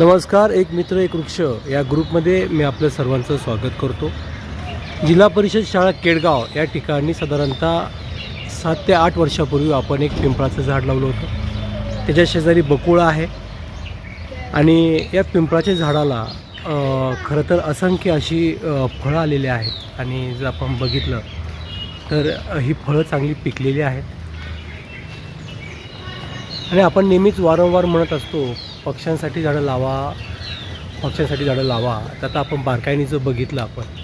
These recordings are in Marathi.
नमस्कार एक मित्र एक वृक्ष या ग्रुपमध्ये मी आपलं सर्वांचं स्वागत करतो. जिल्हा परिषद शाळा केडगाव या ठिकाणी साधारणतः सात ते आठ वर्षापूर्वी आपण एक पिंपळाचं झाड लावलं होतं. त्याच्या शेजारी बकुळा आहे आणि या पिंपळाच्या झाडाला खरं तर असंख्य अशी फळं आलेली आहेत. आणि जर आपण बघितलं तर ही फळं चांगली पिकलेली आहेत. आणि आपण नेहमीच वारंवार म्हणत असतो पक्ष्यांसाठी झाडं लावा पक्ष्यांसाठी झाडं लावा. तर आता आपण बारकाईने जर बघितलं आपण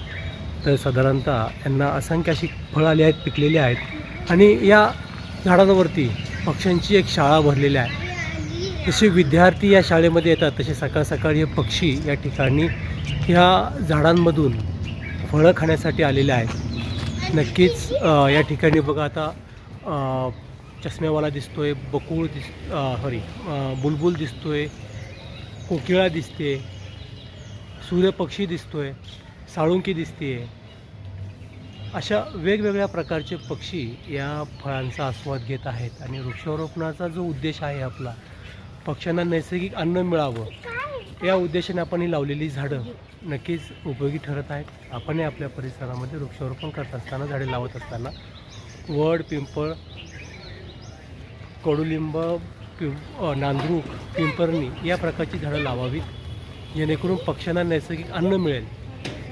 तर साधारणतः यांना असंख्य अशी फळं आली आहेत पिकलेली आहेत. आणि या झाडांवरती पक्ष्यांची एक शाळा भरलेली आहे. जसे विद्यार्थी या शाळेमध्ये येतात तसे सकाळ सकाळी हे पक्षी या ठिकाणी ह्या झाडांमधून फळं खाण्यासाठी आलेले आहेत. नक्कीच या ठिकाणी बघा आता चष्म्यावाला दिसतोय बकुळ दिस सॉरी बुलबुल दिसतोय कोकिळा दिसते सूर्यपक्षी दिसतोय साळुंकी दिसते. अशा वेगवेगळ्या प्रकारचे पक्षी या फळांचा आस्वाद घेत आहेत आणि वृक्षारोपणाचा जो उद्देश आहे आपला पक्ष्यांना नैसर्गिक अन्न मिळावं या उद्देशाने आपण ही लावलेली झाडं नक्कीच उपयोगी ठरत आहेत. आपणही आपल्या परिसरामध्ये वृक्षारोपण करत असताना झाडे लावत असताना वड पिंपळ कडुलिंब पिं नांदरूक पिंपरणी या प्रकारची झाडं लावावीत. जेणेकरून पक्ष्यांना नैसर्गिक अन्न मिळेल.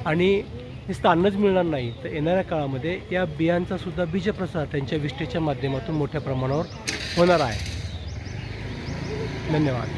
आणि नुसतं अन्नच मिळणार नाही. तर येणाऱ्या काळामध्ये या बियांचासुद्धा बीजप्रसार त्यांच्या विष्ठेच्या माध्यमातून मोठ्या प्रमाणावर होणार आहे. धन्यवाद.